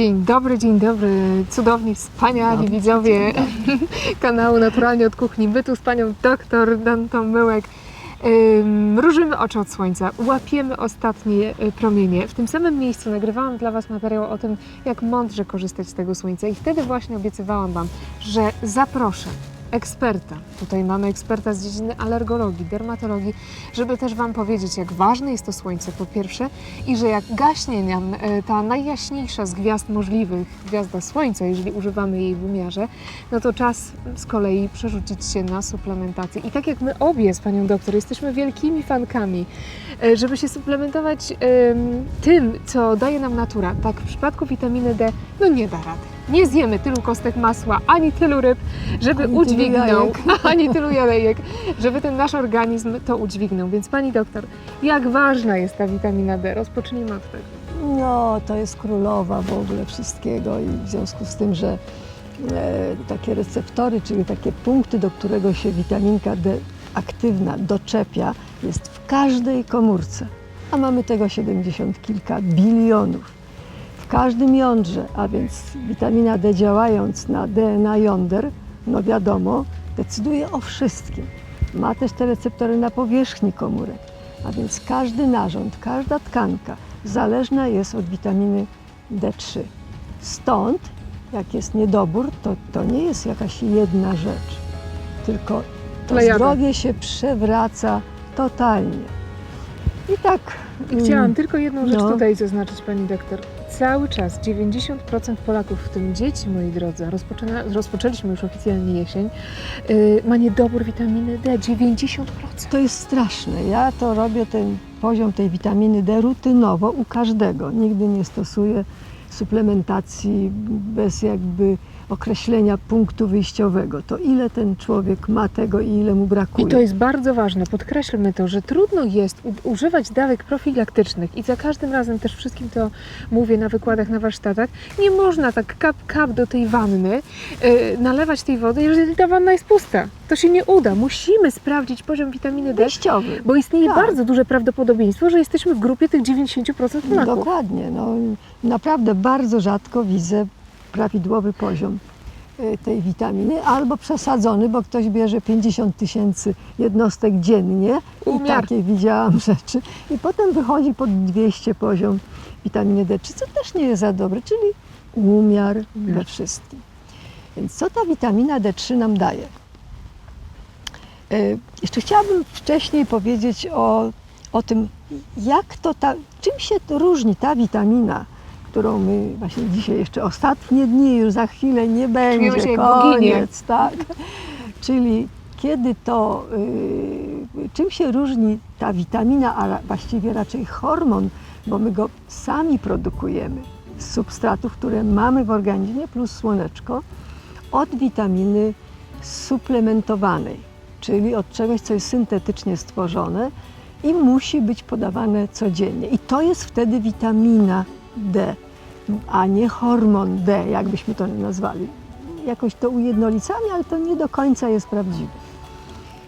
Dzień dobry, dzień dobry, cudowni, wspaniali Dobry, widzowie kanału Naturalnie od Kuchni Bytu z panią doktor Dantą Myłek. Ym, Mrużymy oczy od słońca, łapiemy ostatnie y, promienie. W tym samym miejscu nagrywałam dla Was materiał o tym, jak mądrze korzystać z tego słońca i wtedy właśnie obiecywałam Wam, że zaproszę eksperta, tutaj mamy eksperta z dziedziny alergologii, dermatologii, żeby też Wam powiedzieć, jak ważne jest to słońce po pierwsze i że jak gaśnie nam e, ta najjaśniejsza z gwiazd możliwych, gwiazda słońca, jeżeli używamy jej w umiarze, no to czas z kolei przerzucić się na suplementację. I tak jak my obie z Panią Doktor jesteśmy wielkimi fankami, e, żeby się suplementować em, tym, co daje nam natura, tak w przypadku witaminy D, no nie da rady. Nie zjemy tylu kostek masła, ani tylu ryb, żeby Ani udźwignął, ani tylu jajek, żeby ten nasz organizm to udźwignął. Więc Pani Doktor, jak ważna jest ta witamina D? Rozpocznijmy od tego. No, to jest królowa w ogóle wszystkiego i w związku z tym, że e, takie receptory, czyli takie punkty, do którego się witaminka D aktywna doczepia, jest w każdej komórce, a mamy tego 70 kilka bilionów. W każdym jądrze, a więc witamina D działając na DNA jąder, no wiadomo, decyduje o wszystkim. Ma też te receptory na powierzchni komórek, a więc każdy narząd, każda tkanka zależna jest od witaminy D3. Stąd, jak jest niedobór, to, to nie jest jakaś jedna rzecz, tylko to Plejada. zdrowie się przewraca totalnie. I tak. I chciałam mm, tylko jedną rzecz no. tutaj zaznaczyć, Pani Doktor. Cały czas 90% Polaków, w tym dzieci, moi drodzy, rozpoczyna, rozpoczęliśmy już oficjalnie jesień, yy, ma niedobór witaminy D. 90%. To jest straszne. Ja to robię ten poziom tej witaminy D rutynowo u każdego. Nigdy nie stosuję suplementacji bez jakby określenia punktu wyjściowego. To ile ten człowiek ma tego i ile mu I brakuje. to jest bardzo ważne. Podkreślmy to, że trudno jest używać dawek profilaktycznych i za każdym razem też wszystkim to mówię na wykładach, na warsztatach. Nie można tak kap, kap do tej wanny yy, nalewać tej wody, jeżeli ta wanna jest pusta. To się nie uda. Musimy sprawdzić poziom witaminy D, wyjściowy. bo istnieje Tak. bardzo duże prawdopodobieństwo, że jesteśmy w grupie tych 90% Polaków. Dokładnie. No, naprawdę bardzo rzadko widzę prawidłowy poziom y, tej witaminy, albo przesadzony, bo ktoś bierze 50 tysięcy jednostek dziennie i Umiar. takie widziałam rzeczy. I potem wychodzi pod 200 poziom witaminy D3, co też nie jest za dobre, czyli umiar Umiar. we wszystkim. Więc co ta witamina D3 nam daje? Y, Jeszcze chciałabym wcześniej powiedzieć o, o tym, jak to ta, czym się to różni ta witamina, którą my właśnie dzisiaj jeszcze ostatnie dni, już za chwilę nie będzie, boginie. koniec, tak? Czyli kiedy to, y, czym się różni ta witamina, a właściwie raczej hormon, bo my go sami produkujemy z substratów, które mamy w organizmie, plus słoneczko, od witaminy suplementowanej, czyli od czegoś, co jest syntetycznie stworzone i musi być podawane codziennie. I to jest wtedy witamina D, a nie hormon D, jakbyśmy to nazwali. Jakoś to ujednolicamy, ale to nie do końca jest prawdziwe.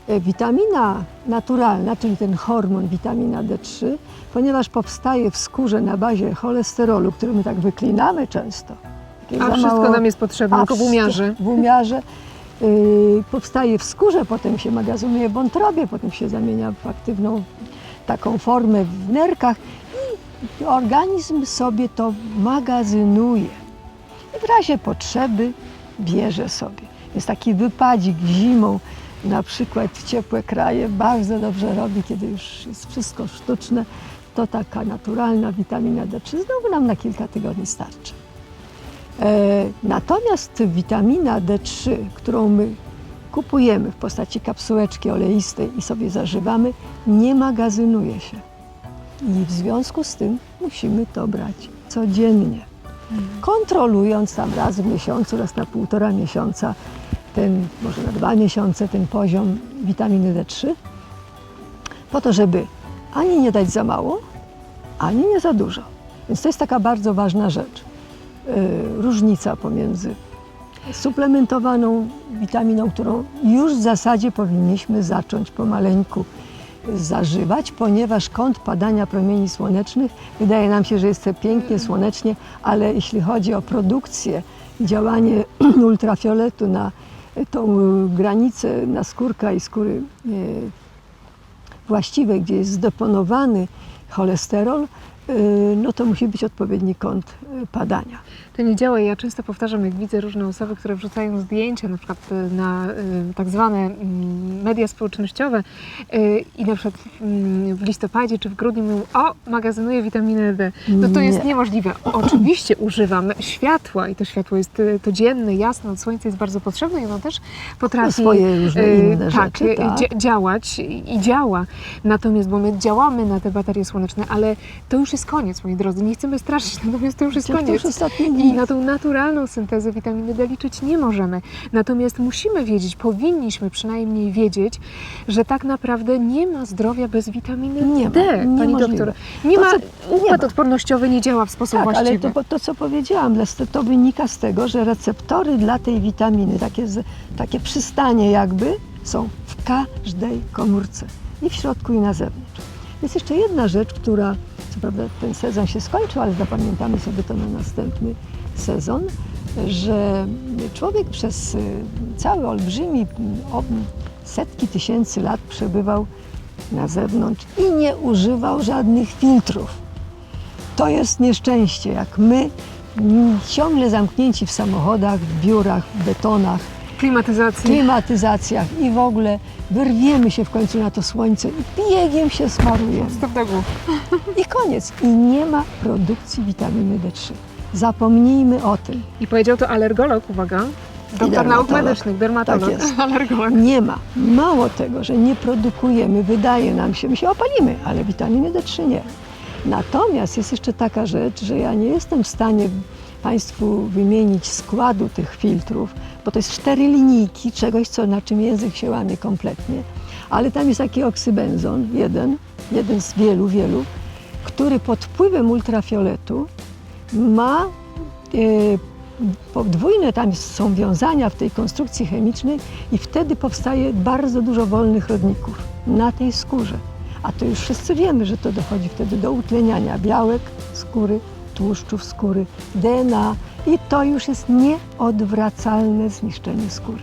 E, Witamina naturalna, czyli ten hormon witamina D3, ponieważ powstaje w skórze na bazie cholesterolu, który my tak wyklinamy często. A wszystko mało- nam jest potrzebne, tylko w umiarze. W umiarze. Yy, powstaje w skórze, potem się magazynuje w wątrobie, potem się zamienia w aktywną taką formę w nerkach organizm sobie to magazynuje. I w razie potrzeby bierze sobie. Jest taki wypadzik zimą, na przykład w ciepłe kraje, bardzo dobrze robi, kiedy już jest wszystko sztuczne, to taka naturalna witamina D3 znowu nam na kilka tygodni starczy. E, Natomiast witamina D3, którą my kupujemy w postaci kapsułeczki oleistej i sobie zażywamy, nie magazynuje się. I w związku z tym musimy to brać codziennie. Kontrolując tam raz w miesiącu, raz na półtora miesiąca, ten, może na dwa miesiące ten poziom witaminy D3, po to, żeby ani nie dać za mało, ani nie za dużo. Więc to jest taka bardzo ważna rzecz. Yy, różnica pomiędzy suplementowaną witaminą, którą już w zasadzie powinniśmy zacząć pomaleńku zażywać, ponieważ kąt padania promieni słonecznych wydaje nam się, że jest pięknie, słonecznie, ale jeśli chodzi o produkcję działanie ultrafioletu na tą y, granicę naskórka i skóry y, właściwej, gdzie jest zdeponowany cholesterol, no to musi być odpowiedni kąt y, padania. To nie działa. Ja często powtarzam, jak widzę różne osoby, które wrzucają zdjęcia na przykład y, na y, tak zwane mm, media społecznościowe y, i na przykład mm, w listopadzie czy w grudniu mówią, o, magazynuję witaminę D. No to jest Nie. niemożliwe. Oczywiście używam światła i to światło jest y, to dzienne, jasne, słońce jest bardzo potrzebne i ono też potrafi swoje różne y, inne tak, rzeczy, y, tak. dzia- działać i działa. Natomiast, bo my działamy na te baterie słoneczne, ale to już jest koniec, moi drodzy. Nie chcemy straszyć, natomiast to już jest To już koniec. ostatni I na tą naturalną syntezę witaminy D liczyć nie możemy. Natomiast musimy wiedzieć, powinniśmy przynajmniej wiedzieć, że tak naprawdę nie ma zdrowia bez witaminy Nie ma, D, pani niemożliwe. doktor. Nie To, ma, co- nie układ ma. odpornościowy nie działa w sposób Tak, ale właściwy. to, to, co powiedziałam, to wynika z tego, że receptory dla tej witaminy, takie, takie przystanie jakby, są w każdej komórce. I w środku, i na zewnątrz. Jest jeszcze jedna rzecz, która, co prawda ten sezon się skończył, ale zapamiętamy sobie to na następny sezon, że człowiek przez y, cały olbrzymi, setki tysięcy lat przebywał na zewnątrz i nie używał żadnych filtrów. To jest nieszczęście, jak my ciągle zamknięci w samochodach, w biurach, w betonach, Klimatyzacja. klimatyzacjach i w ogóle wyrwiemy się w końcu na to słońce i biegiem się smarujemy. Stop do głów. I koniec. I nie ma produkcji witaminy D3. Zapomnijmy o tym. I powiedział to alergolog, uwaga. Doktor nauk medycznych, dermatolog, Tak jest. alergolog. Nie ma. Mało tego, że nie produkujemy, wydaje nam się, my się opalimy, ale witaminy D3 nie. Natomiast jest jeszcze taka rzecz, że ja nie jestem w stanie Państwu wymienić składu tych filtrów, bo to jest cztery linijki czegoś, co, na czym język się łamie kompletnie. Ale tam jest taki oksybenzon, jeden, jeden z wielu, wielu, który pod wpływem ultrafioletu ma e, podwójne tam są wiązania w tej konstrukcji chemicznej i wtedy powstaje bardzo dużo wolnych rodników na tej skórze. A to już wszyscy wiemy, że to dochodzi wtedy do utleniania białek skóry, tłuszczów skóry, DNA i to już jest nieodwracalne zniszczenie skóry.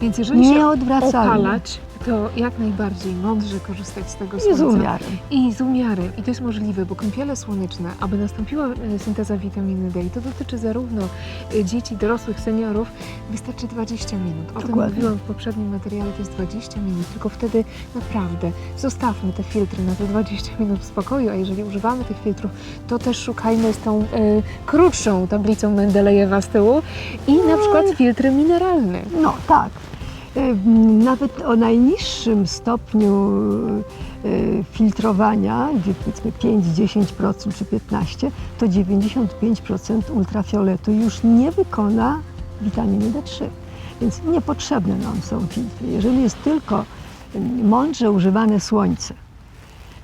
Więc jeżeli się opalać, to jak najbardziej mądrze korzystać z tego I z słońca. umiarem. I z umiarem. I to jest możliwe, bo kąpiele słoneczne, aby nastąpiła e, synteza witaminy D, i to dotyczy zarówno e, dzieci, dorosłych, seniorów, wystarczy 20 minut. O tym Dokładnie. mówiłam w poprzednim materiale, to jest 20 minut, tylko wtedy naprawdę zostawmy te filtry na te 20 minut w spokoju, a jeżeli używamy tych filtrów, to też szukajmy z tą e, krótszą tablicą Mendelejewa z tyłu i na przykład filtry mineralne. No tak. Ym, Nawet o najniższym stopniu y, filtrowania, powiedzmy 5-10% czy 15%, to 95% ultrafioletu już nie wykona witaminy D3. Więc niepotrzebne nam są filtry. Jeżeli jest tylko mądrze używane słońce,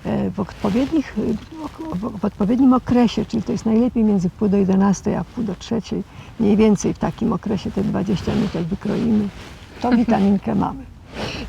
e, w odpowiednich, w odpowiednim okresie, czyli to jest najlepiej między pół do 11 a pół do trzeciej, mniej więcej w takim okresie te 20 minut jak wykroimy, to witaminkę mamy.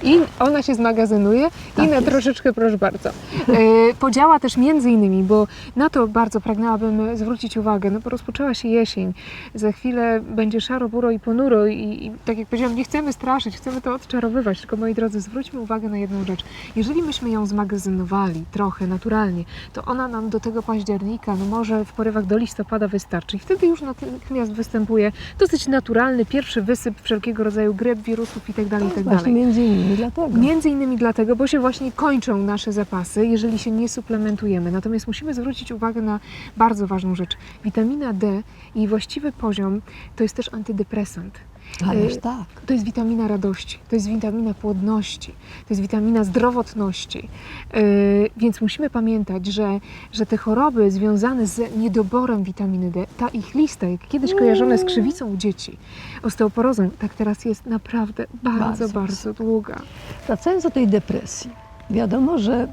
I ona się zmagazynuje Tak i na jest. troszeczkę, proszę bardzo. E, podziała też między innymi, bo na to bardzo pragnęłabym zwrócić uwagę, no bo rozpoczęła się jesień, za chwilę będzie szaro, buro i ponuro i, i tak jak powiedziałam, nie chcemy straszyć, chcemy to odczarowywać, tylko moi drodzy, zwróćmy uwagę na jedną rzecz. Jeżeli myśmy ją zmagazynowali trochę naturalnie, to ona nam do tego października, no może w porywach do listopada wystarczy i wtedy już natychmiast występuje dosyć naturalny pierwszy wysyp wszelkiego rodzaju gryp, wirusów itd. Jest itd. właśnie między innymi dlatego. Między innymi dlatego, bo się właśnie kończą nasze zapasy, jeżeli się nie suplementujemy. Natomiast musimy zwrócić uwagę na bardzo ważną rzecz. Witamina D i właściwy poziom to jest też antydepresant. Ależ y, tak. To jest witamina radości, to jest witamina płodności, to jest witamina zdrowotności. Yy, więc musimy pamiętać, że, że te choroby związane z niedoborem witaminy D, ta ich lista, jak kiedyś kojarzone z krzywicą u dzieci, osteoporozą, tak teraz jest naprawdę bardzo, Bardzo bardzo, długa. Wracając do tej depresji, wiadomo, że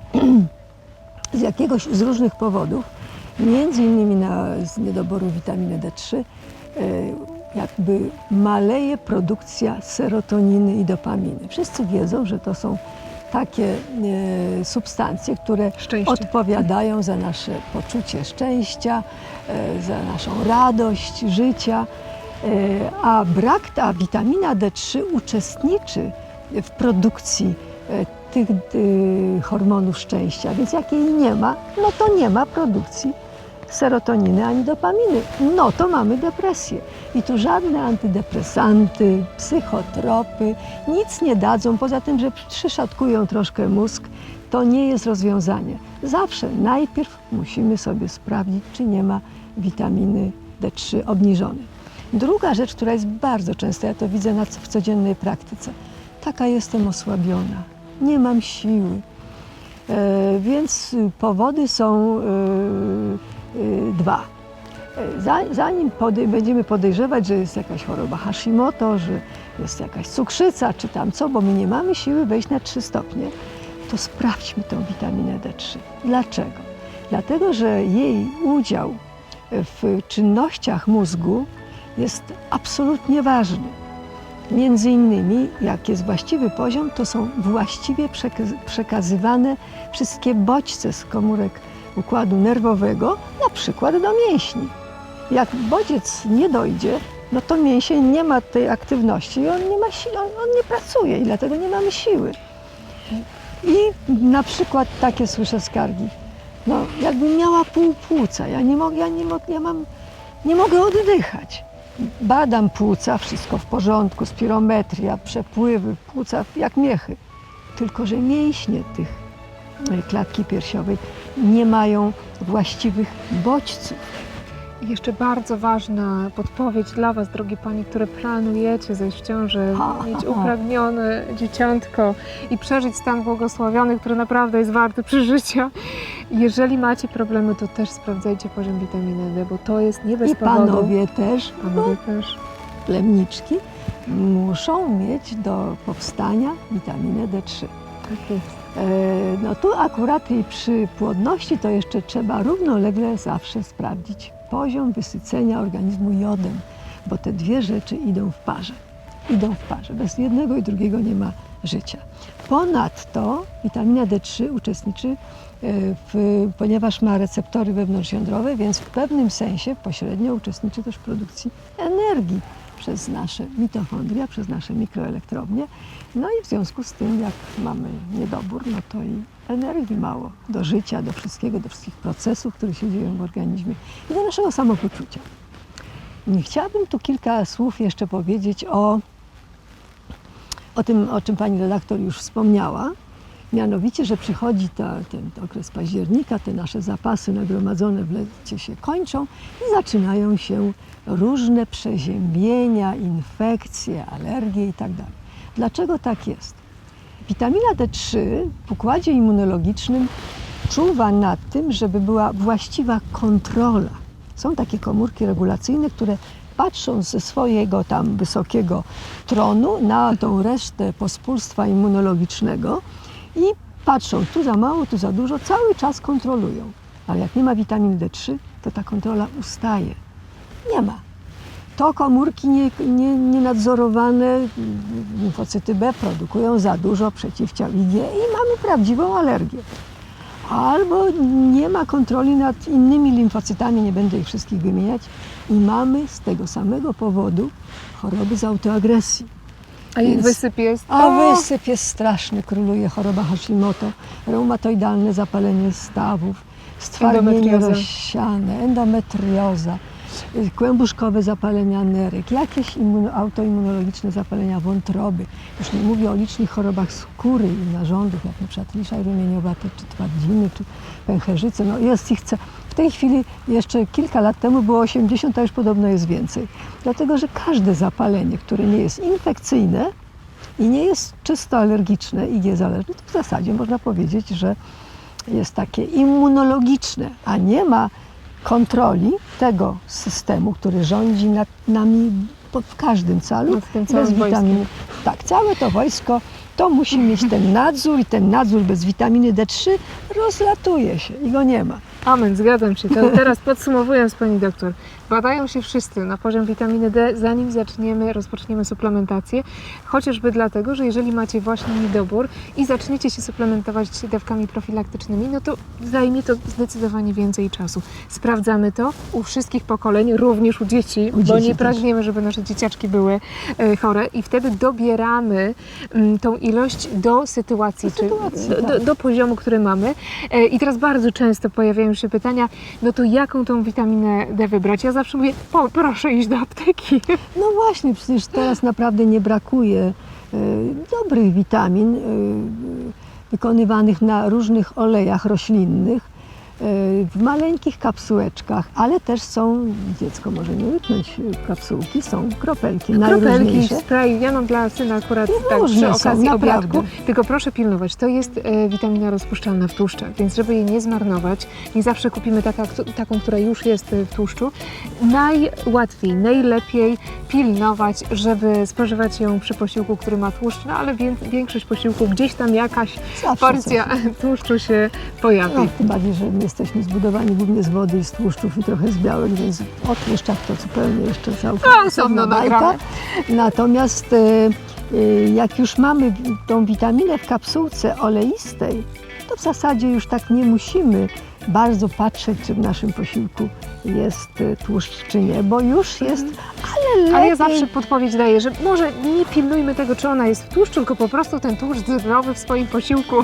z jakiegoś, z różnych powodów, między innymi na, z niedoboru witaminy D3, e, jakby maleje produkcja serotoniny i dopaminy. Wszyscy wiedzą, że to są takie e, substancje, które Szczęście. odpowiadają za nasze poczucie szczęścia, e, za naszą radość życia. E, A brak, a witamina D3 uczestniczy w produkcji e, tych e, hormonów szczęścia, więc jak jej nie ma, no to nie ma produkcji serotoniny ani dopaminy. No to mamy depresję. I tu żadne antydepresanty, psychotropy nic nie dadzą, poza tym, że przyszatkują troszkę mózg, to nie jest rozwiązanie. Zawsze najpierw musimy sobie sprawdzić, czy nie ma witaminy D3 obniżonej. Druga rzecz, która jest bardzo częsta, ja to widzę w codziennej praktyce. Taka jestem osłabiona, nie mam siły. E, więc powody są y, dwa. Za- Zanim podej- będziemy podejrzewać, że jest jakaś choroba Hashimoto, że jest jakaś cukrzyca czy tam co, bo my nie mamy siły wejść na 3 stopnie, to sprawdźmy tą witaminę D3. Dlaczego? Dlatego, że jej udział w czynnościach mózgu jest absolutnie ważny. Między innymi, jak jest właściwy poziom, to są właściwie przekaz- przekazywane wszystkie bodźce z komórek układu nerwowego, na przykład do mięśni. Jak bodziec nie dojdzie, no to mięsień nie ma tej aktywności i on nie ma siły, on, on nie pracuje i dlatego nie mamy siły. I na przykład takie słyszę skargi. No, jakbym miała pół płuca, ja nie mogę, ja nie ja mam, nie mogę oddychać. Badam płuca, wszystko w porządku, spirometria, przepływy, płuca jak miechy. Tylko, że mięśnie tych e, klatki piersiowej nie mają właściwych bodźców. I jeszcze bardzo ważna podpowiedź dla Was, drogie Panie, które planujecie zejść w ciąży, Ha, mieć ha, upragnione dzieciątko i przeżyć stan błogosławiony, który naprawdę jest warty przeżycia. Jeżeli macie problemy, to też sprawdzajcie poziom witaminy D, bo to jest nie bez I powodu. panowie też, Panowie też. plemniczki, muszą mieć do powstania witaminę D3. Tak jest. E, No tu akurat i przy płodności to jeszcze trzeba równolegle zawsze sprawdzić poziom wysycenia organizmu jodem, bo te dwie rzeczy idą w parze. Idą w parze. Bez jednego i drugiego nie ma życia. Ponadto witamina D3 uczestniczy, e, w, ponieważ ma receptory wewnątrzjądrowe, więc w pewnym sensie pośrednio uczestniczy też w produkcji energii przez nasze mitochondria, przez nasze mikroelektrownie. No i w związku z tym, jak mamy niedobór, no to i energii mało do życia, do wszystkiego, do wszystkich procesów, które się dzieją w organizmie i do naszego samopoczucia. Chciałabym tu kilka słów jeszcze powiedzieć o, o tym, o czym pani redaktor już wspomniała. Mianowicie, że przychodzi ta, ten okres października, te nasze zapasy nagromadzone w lecie się kończą i zaczynają się różne przeziębienia, infekcje, alergie itd. Dlaczego tak jest? Witamina D3 w układzie immunologicznym czuwa nad tym, żeby była właściwa kontrola. Są takie komórki regulacyjne, które patrzą ze swojego tam wysokiego tronu na tą resztę pospólstwa immunologicznego i patrzą tu za mało, tu za dużo, cały czas kontrolują. Ale jak nie ma witaminy D3, to ta kontrola ustaje. Nie ma. To komórki nie, nie, nienadzorowane, limfocyty B produkują za dużo przeciwciał IG i mamy prawdziwą alergię. Albo nie ma kontroli nad innymi limfocytami, nie będę ich wszystkich wymieniać, i mamy z tego samego powodu choroby z autoagresji. A Więc- wysyp jest. A wysyp jest straszny, króluje choroba Hashimoto, reumatoidalne zapalenie stawów, stwardnienie rozsiane, endometrioza, kłębuszkowe zapalenia nerek, jakieś immuno, autoimmunologiczne zapalenia wątroby. Już nie mówię o licznych chorobach skóry i narządów, jak przykład liszaj rumieniowate, czy twardiny, czy pęcherzyce. No jest ich w tej chwili jeszcze kilka lat temu było 80, a już podobno jest więcej. Dlatego, że każde zapalenie, które nie jest infekcyjne, i nie jest czysto alergiczne i niezależne, to w zasadzie można powiedzieć, że jest takie immunologiczne, a nie ma kontroli tego systemu, który rządzi nad nami w każdym calu, Nad bez witaminy. Tak, całe to wojsko to musi mieć ten nadzór i ten nadzór bez witaminy D3 rozlatuje się i go nie ma. Amen, zgadzam się. To teraz podsumowując, pani doktor, badają się wszyscy na poziom witaminy D, zanim zaczniemy, rozpoczniemy suplementację. Chociażby dlatego, że jeżeli macie właśnie niedobór i zaczniecie się suplementować dawkami profilaktycznymi, no to zajmie to zdecydowanie więcej czasu. Sprawdzamy to u wszystkich pokoleń, również u dzieci, U bo dzieci nie też. pragniemy, żeby nasze dzieciaczki były e, chore i wtedy dobieramy mm, tą ilość do sytuacji, Do czy sytuacji, do, do, tak. do poziomu, który mamy. E, I teraz bardzo często pojawiają się pytania, no to jaką tą witaminę D wybrać? Ja zawsze mówię, po, proszę iść do apteki. No właśnie, przecież teraz naprawdę nie brakuje e, dobrych witamin e, wykonywanych na różnych olejach roślinnych, w maleńkich kapsułeczkach, ale też są, dziecko może nie łyknąć kapsułki, są kropelki Kropelki, spray, ja mam dla syna akurat tak, przy są, okazji naprawdę. obiadku, tylko proszę pilnować, to jest e, witamina rozpuszczalna w tłuszczach, więc żeby jej nie zmarnować, nie zawsze kupimy taka, taką, która już jest e, w tłuszczu, najłatwiej, najlepiej pilnować, żeby spożywać ją przy posiłku, który ma tłuszcz, no ale wię- większość posiłków gdzieś tam jakaś Zawsze porcja tłuszczu się pojawi. No, tym bardziej, że my jesteśmy zbudowani głównie z wody i z tłuszczów i trochę z białek, więc o tłuszczach to zupełnie jeszcze całkiem No, bajka. Natomiast e, e, jak już mamy tą witaminę w kapsułce oleistej, to w zasadzie już tak nie musimy bardzo patrzeć, czy w naszym posiłku jest e, tłuszcz, czy nie, bo już jest, ale lepiej... Ale ja zawsze podpowiedź daję, że może nie pilnujmy tego, czy ona jest w tłuszczu, tylko po prostu ten tłuszcz zdrowy w swoim posiłku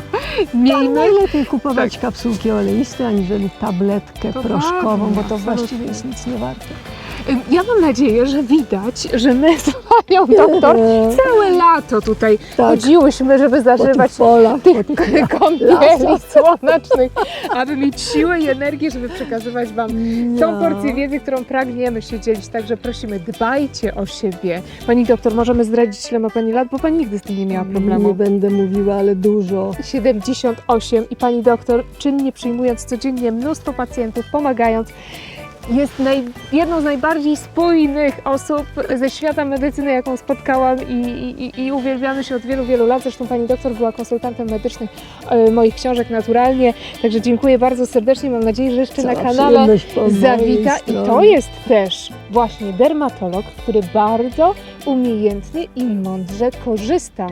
miejmy. Najlepiej kupować kapsułki oleiste, aniżeli tabletkę To proszkową, pewnie, bo to absolutnie. właściwie jest nic nie warte. Ja mam nadzieję, że widać, że my z panią doktor całe lato tutaj Tak. chodziłyśmy, żeby po zażywać polach, tych po tych kąpieli lasach. słonecznych, aby mieć siłę i energię, żeby przekazywać Wam tą No. porcję wiedzy, którą pragniemy się dzielić. Także prosimy, dbajcie o siebie. Pani doktor, możemy zdradzić, ile ma Pani lat, bo Pani nigdy z tym nie miała problemu. Nie będę mówiła, ale dużo. 78 i pani doktor, czynnie przyjmując codziennie mnóstwo pacjentów, pomagając, jest naj, jedną z najbardziej spójnych osób ze świata medycyny, jaką spotkałam i, i, i uwielbiamy się od wielu, wielu lat. Zresztą pani doktor była konsultantem medycznym e, moich książek naturalnie, także dziękuję bardzo serdecznie. Mam nadzieję, że jeszcze na Cała kanale po mojej zawita. I to jest też właśnie dermatolog, który bardzo umiejętnie i mądrze korzysta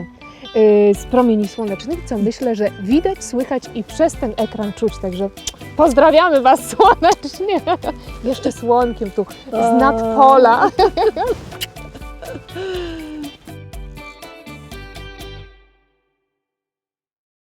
z promieni słonecznych, co myślę, że widać, słychać i przez ten ekran czuć. Także pozdrawiamy Was słonecznie. Jeszcze słonkiem tu z nadpola.